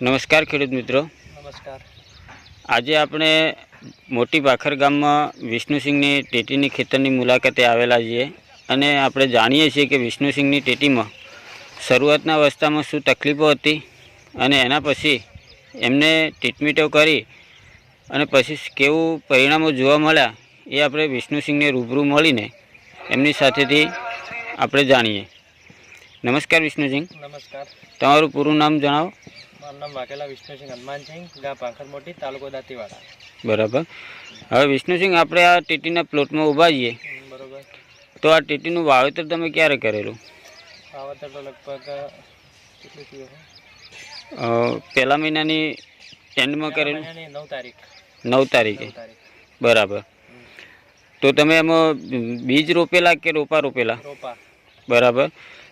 નમસ્કાર ખેડૂત મિત્રો. નમસ્કાર. આજે આપણે મોટી પાખર ગામમાં વિષ્ણુસિંહની ટેટીની ખેતરની મુલાકાતે આવેલા છીએ અને આપણે જાણીએ છીએ કે વિષ્ણુસિંહની ટેટીમાં શરૂઆતના અવસ્થામાં શું તકલીફો હતી અને એના પછી એમને ટ્રીટમેન્ટો કરી અને પછી કેવું પરિણામો જોવા મળ્યા એ આપણે વિષ્ણુસિંહને રૂબરૂ મળીને એમની સાથેથી આપણે જાણીએ. નમસ્કાર વિષ્ણુસિંહ. નમસ્કાર. તમારું પૂરું નામ જણાવો. નામ વાઘેલા વિષ્ણુસિંહ હનુમાનસિંહ ગામ પાંખર મોટી તાલુકો દાંતીવાડા. બરાબર. હવે વિષ્ણુસિંહ આપણે આ ટીટીના પ્લોટમાં ઊભા છીએ. તો આ ટીટીનું વાવેતર તમે ક્યારે કરેલું? વાવતર તો લગભગ પહેલા મહિનાની એન્ડમાં કરેલું? નવ તારીખ. નવ તારીખે. બરાબર. તો તમે એમાં બીજ રોપેલા કે રોપા રોપેલા? રોપા. બરાબર.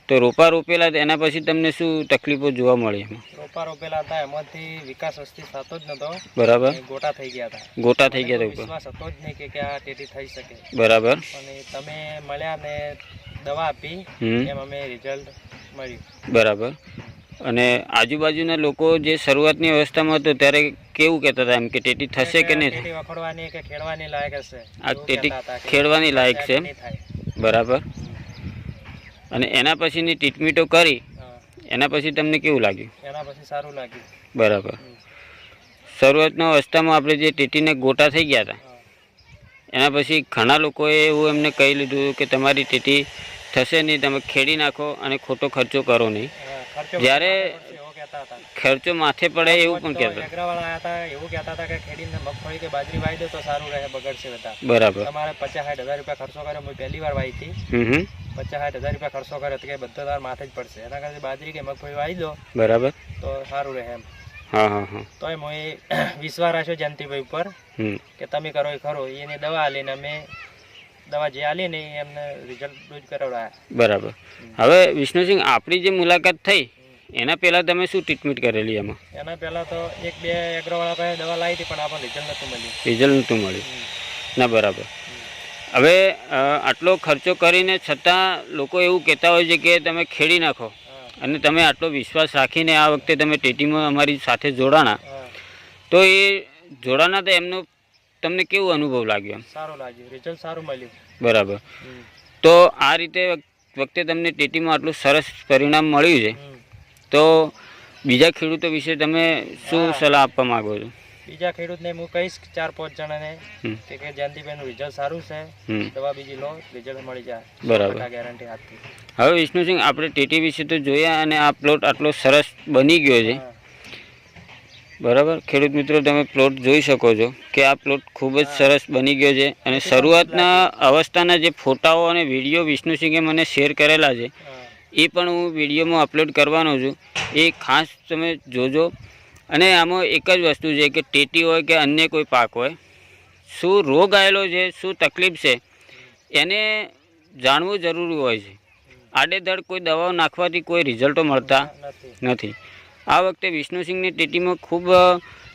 તો રોપા રોપેલા એના પછી તમને શું તકલીફો જોવા મળી રોપા રોપેલા હતા એમાંથી વિકાસ વસ્તી થતો જ નતો બરાબર. ગોટા થઈ ગયા હતા. ગોટા થઈ ગયા હતા વિશ્વાસ હતો જ નહીં કે કે આ ટેટી થઈ શકે. બરાબર. અને તમે મળ્યા ને દવા આપી એમ અમે રિઝલ્ટ મળ્યું. બરાબર. અને આજુબાજુના લોકો જે શરૂઆતની અવસ્થામાં હતો ત્યારે કેવું કહેતા હતા એમ કે ટેટી થશે કે નહીં? વખોડવાની કે ખેડવાની લાયક હશે? આ ટેટી ખેડવાની લાયક છે બરાબર. અને એના પછીની ટ્રીટમેન્ટો કરી એના પછી તમને કેવું લાગ્યું? એના પછી સારું લાગ્યું. બરાબર. શરૂઆતના અવસ્થામાં આપણે જે ટીટીને ગોટા થઈ ગયા હતા એના પછી ઘણા લોકોએ એવું એમને કહી લીધું કે તમારી ટીટી થશે નહીં તમે ખેડી નાખો અને ખોટો ખર્ચો કરો નહીં. જ્યારે ખર્ચો માથે પડે એવું પણ તો કહેતા? હતા એવું કહેતા હતા કે ખેડીને મગફળી કે બાજરી વાવી દો તો સારું રહે બગડશે બધા. બરાબર. તમારે પચાસ સાઠ હજાર રૂપિયા ખર્ચો કર્યો મેં પહેલી વાર વાવી હતી. પચાસ સાઠ હજાર રૂપિયા ખર્ચો કર્યો તો કે બધો માથે જ પડશે. એના કરતા બાજરી કે મગફળી વાવી દો બરાબર. તો સારું રહે એમ. હા હા હા. હું એ વિશ્વાસ રાખ્યો જયંતિભાઈ ઉપર કે તમે કરો એ ખરો. એને દવા આલીને અમે દવા જે આલી ને એમને રિઝલ્ટ કરાવડાયા. બરાબર. હવે વિષ્ણુસિંહ આપણી જે મુલાકાત થઈ એના પહેલાં તમે શું ટ્રીટમેન્ટ કરેલી એમાં? એના પહેલા તો એક બે એગ્રોવાળા પાસે દવા લાવી હતી પણ આપણને રિઝલ્ટ નહોતું મળ્યું. રિઝલ્ટ નહોતું મળ્યું. ના બરાબર. હવે આટલો ખર્ચો કરીને છતાં લોકો એવું કહેતા હોય છે કે તમે ખેડી નાખો. અને તમે આટલો વિશ્વાસ રાખીને આ વખતે તમે ટેટીમાં અમારી સાથે જોડાણા. તો એ જોડાણા તો એમનો તમને કેવું અનુભવ લાગ્યો એમ? સારું લાગ્યું. રિઝલ્ટ સારું મળ્યું. બરાબર. તો આ રીતે વખતે તમને ટેટીમાં આટલું સરસ પરિણામ મળ્યું છે. તો બીજા ખેડૂતો વિશે તમે શું સલાહ આપવા માગો છો? બીજા ખેડૂતને હું કહીશ ચાર પાંચ જણાને. કે કે જયંતિભાઈનું રિઝલ્ટ સારું છે. દવા બીજી લો રિઝલ્ટ મળી જાય. બરાબર. ગેરંટી આપતી હવે વિષ્ણુસિંહ આપણે ટેટી વિશે તો જોયા અને આ પ્લોટ આટલો સરસ બની ગયો છે. બરાબર? ખેડૂત મિત્રો તમે પ્લોટ જોઈ શકો છો કે આ પ્લોટ ખૂબ જ સરસ બની ગયો છે અને શરૂઆતના અવસ્થાના જે ફોટાઓ અને વીડિયો વિષ્ણુસિંહે મને શેર કરેલા છે. એ પણ હું વિડીયોમાં અપલોડ કરવાનો છું. એ ખાસ તમે જોજો. અને આમાં એક જ વસ્તુ છે કે ટેટી હોય કે અન્ય કોઈ પાક હોય, શું રોગ આવેલો છે, શું તકલીફ છે, એને જાણવું જરૂરી હોય છે. આડેધડ કોઈ દવાઓ નાખવાથી કોઈ રિઝલ્ટો મળતા નથી. આ વખતે વિષ્ણુસિંહની ટેટીમાં ખૂબ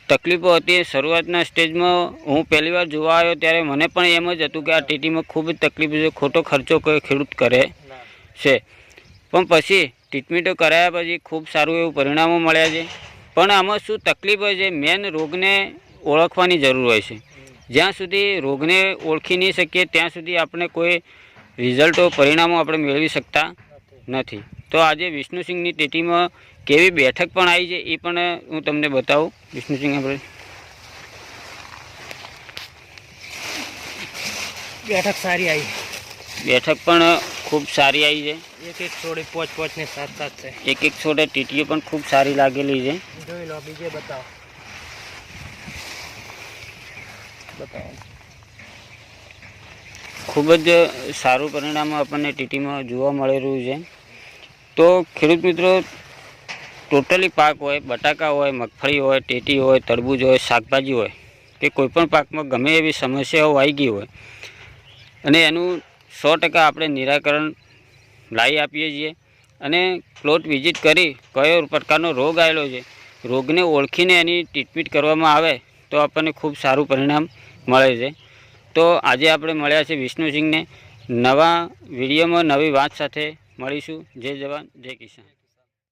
તકલીફો હતી. શરૂઆતના સ્ટેજમાં હું પહેલી વાર જોવા આવ્યો ત્યારે મને પણ એમ જ હતું કે આ ટેટીમાં ખૂબ તકલીફ છે, ખોટો ખર્ચો કોઈ ખેડૂત કરે છે. પણ પછી ટ્રીટમેન્ટો કરાયા પછી ખૂબ સારું એવું પરિણામો મળ્યા છે. પણ આમાં શું તકલીફ હોય છે? મેન રોગને ઓળખવાની જરૂર હોય છે. જ્યાં સુધી રોગને ઓળખી નહીં શકીએ ત્યાં સુધી આપણે કોઈ રિઝલ્ટો પરિણામો આપણે મેળવી શકતા નથી. તો આજે વિષ્ણુસિંહની ટેટીમાં કેવી બેઠક પણ આવી છે એ પણ હું તમને બતાવું. વિષ્ણુસિંહ આપણે બેઠક સારી આવી. બેઠક પણ ખૂબ સારી આવી છે. એક એક છોડે પોચ પોચ ને સાત સાત છે. એક એક છોડે ટીટીઓ પણ ખૂબ સારી લાગેલી છે. જોઈ લો બીજે બતાવો. બતાવો. ખૂબ જ સારું પરિણામ આપણને ટીટીમાં જોવા મળી રહ્યું છે. તો ખેડૂત મિત્રો ટોટલી પાક હોય બટાકા હોય મગફળી હોય ટેટી હોય તરબૂજ હોય શાકભાજી હોય કે કોઈપણ પાકમાં ગમે એવી સમસ્યાઓ આવી ગઈ હોય અને એનું સો ટકા આપણે નિરાકરણ લાવી આપીએ છીએ અને પ્લોટ વિઝિટ કરી કયો પ્રકારનો રોગ આવેલો છે, રોગને ઓળખીને એની ટ્રીટમેન્ટ કરવામાં આવે તો આપણને ખૂબ સારું પરિણામ મળે છે. તો આજે આપણે મળ્યા છે વિષ્ણુસિંહને. નવા વિડીયોમાં નવી વાત સાથે મળીશું. જય જવાન, જય કિસાન.